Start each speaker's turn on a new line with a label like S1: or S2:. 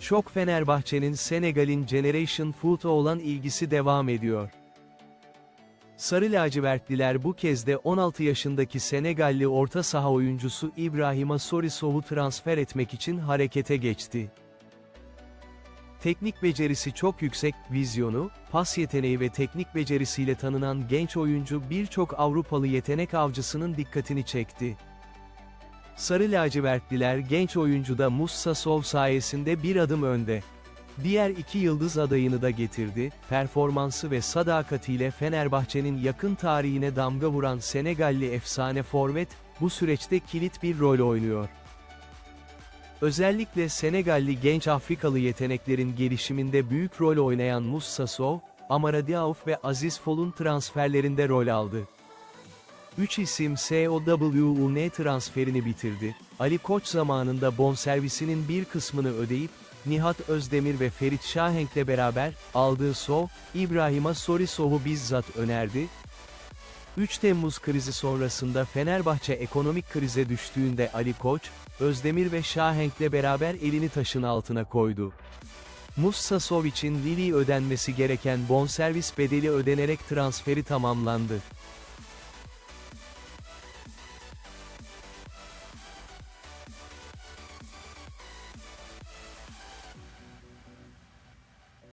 S1: Çok Fenerbahçe'nin Senegal'in Generation Foot'a olan ilgisi devam ediyor. Sarı lacivertliler bu kez de 16 yaşındaki Senegalli orta saha oyuncusu İbrahima Sorisov'u transfer etmek için harekete geçti. Teknik becerisi çok yüksek, vizyonu, pas yeteneği ve teknik becerisiyle tanınan genç oyuncu birçok Avrupalı yetenek avcısının dikkatini çekti. Sarı lacivertliler genç oyuncuda Mussa Sov sayesinde bir adım önde. Diğer iki yıldız adayını da getirdi, performansı ve sadakatiyle Fenerbahçe'nin yakın tarihine damga vuran Senegalli efsane forvet, bu süreçte kilit bir rol oynuyor. Özellikle Senegalli genç Afrikalı yeteneklerin gelişiminde büyük rol oynayan Moussa Sow, Amara Diaouf ve Aziz Fol'un transferlerinde rol aldı. Üç isim SOWUN transferini bitirdi. Ali Koç zamanında bonservisinin bir kısmını ödeyip, Nihat Özdemir ve Ferit Şahenk'le beraber, aldığı Sov, İbrahim'a Sorisov'u bizzat önerdi. 3 Temmuz krizi sonrasında Fenerbahçe ekonomik krize düştüğünde Ali Koç, Özdemir ve Şahenk'le beraber elini taşın altına koydu. Mussa Sov için Lili ödenmesi gereken bonservis bedeli ödenerek transferi tamamlandı.